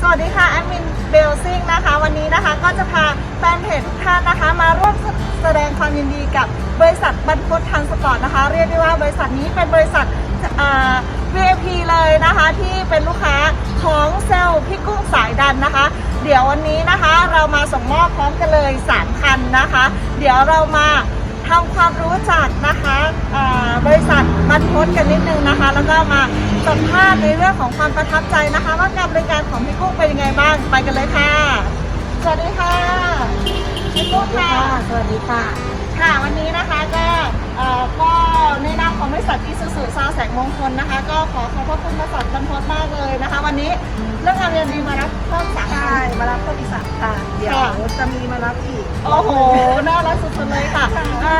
สวัสดีค่ะแอดมินเบลซิงนะคะ วันนี้นะคะก็จะพาแฟนเพจทุกท่านนะคะ มาร่วมแสดงความยินดีกับบริษัทบรรพตทางสปอร์ตนะคะ เรียกได้ว่าบริษัทนี้เป็นบริษัทอ่า VIP เลยนะคะที่เป็นลูกค้าของเซลล์พี่กุ้งสายดันนะคะ เดี๋ยววันนี้นะคะเรามาส่งมอบพร้อมกันเลย 3 คันนะคะ เดี๋ยวเรามาทำความรู้จักนะคะบริษัทบรรพตกันนิดนึงนะคะ แล้วก็มา สัมภาษณ์ในเรื่องของความประทับใจนะคะ ว่าการบริการของพี่กุ้งเป็นยังไงบ้างไปกันเลยค่ะ สวัสดีค่ะพี่กุ้งค่ะสวัสดีค่ะ ค่ะวันนี้นะคะก็เอ่อก็ในนามของบริษัทอิสุสุซาวแสงมงคลนะคะ ก็ขอขอบพระคุณบริษัทบรรพตมากเลยนะคะ วันนี้เรื่องงานเรียนดีมารับเพิ่มสาขา ใช่มารับต้นอีสานค่ะเดี๋ยวค่ะ จะมีมารับอีก โอ้โห น่ารักสุดๆเลยค่ะเอ่อ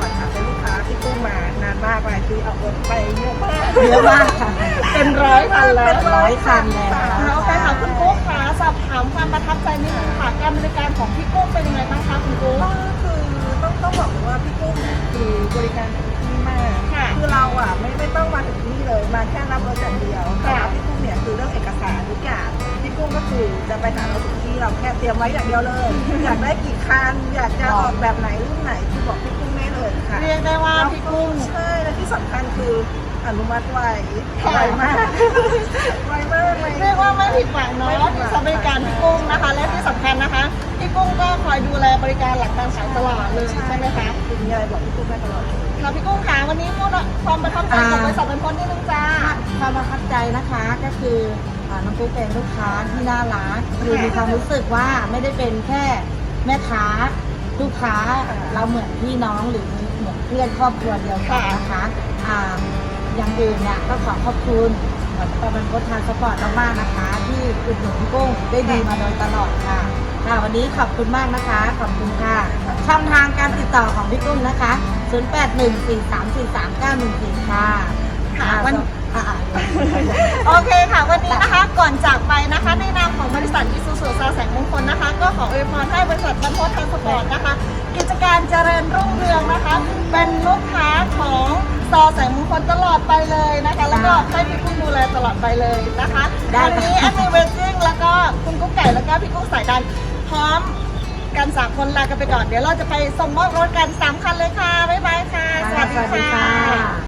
เป็นค่ะเป็นลูกค้าที่กู้มานานมากหลายปีเอารถไปเยอะมากเยอะมากค่ะเป็นร้อยคันแล้วเป็นร้อยคันแล้วแล้วไปถามคุณกุ้งค่ะสอบถามความประทับใจนิดนึงค่ะการบริการของพี่กุ้เป็นยังไงบ้างคะคุณกุ้ก็คือต้องต้องบอกว่าพี่กุ้งเนี่ยคือบริการดีมากค่ะคือเราอะไม่ไม่ต้องมาถึงที่เลยมาแค่รับรถอย่างเดียวแต่ค่ะพี่กุ้งเนี่ยคือเรื่องเอกสารทุกอย่างพี่กุ้งก็คือจะไปหาเราถึงที่เราแค่เตรียมไว้อย่างเดียวเลย อยากได้กี่คันอยากจะออกแบบไหนรุ่นไหนคือบอกพี่กุ้ง สำคัญคืออนุมัติไวค่ะไวมากไวมากไวเรียกว่าไม่ผิดหวังเนาะที่จะบริการพี่กุ้งนะคะ และที่สำคัญนะคะพี่กุ้งก็คอยดูแลบริการหลังการขายตลอดเลยใช่ไหมคะคือมีอะไรบอกพี่กุ้งได้ตลอดเลยค่ะพี่กุ้งค่ะวันนี้พูดความประทับใจของบริษัทเป็นพ้นนิดนึงจ้าความประทับใจนะคะก็คืออ่าน้องปุ๊กเป็นลูกค้าที่น่ารักคือมีความรู้สึกว่าไม่ได้เป็นแค่แม่ค้าลูกค้าเราเหมือนพี่น้องหรือ เหมือนเพื่อนครอบครัวเดียวกันนะคะอ่าอย่างอื่นเนี่ยก็ขอขอบคุณปบันพทานสปอร์ตมากๆนะคะ ที่อุดหนุนพี่กุ้งได้ดีมาโดยตลอดค่ะค่ะวันนี้ขอบคุณมากนะคะ ขอบคุณค่ะ ช่องทางการติดต่อของพี่กุ้งนะคะ 0814343914 ค่ะค่ะวันอ่าโอเคค่ะ วันนี้นะคะก่อนจากไปนะคะ ในนามของบริษัทอิซูซูซาแสงมงคลนะคะ ก็ขออวยพรให้บริษัทบรรพตทางสปอร์ตนะคะกิจ การเจริญรุ่งเรืองนะคะ เป็นลูกค้าของซอแสงมงคลตลอดไปเลยนะคะ แล้วก็ให้พี่กุ้งดูแลตลอดไปเลยนะคะได้วันค่ะนี้แอดมินเวจจิ้งแล้วก็คุณกุ๊กไก่แล้วก็พี่กุ้งสายดันพร้อมกันสามคนลากันไปก่อน เดี๋ยวเราจะไปส่งมอบรถกันสามคันเลยค่ะ บ๊ายบายค่ะ สวัสดีสวัสดีค่ะค่ะ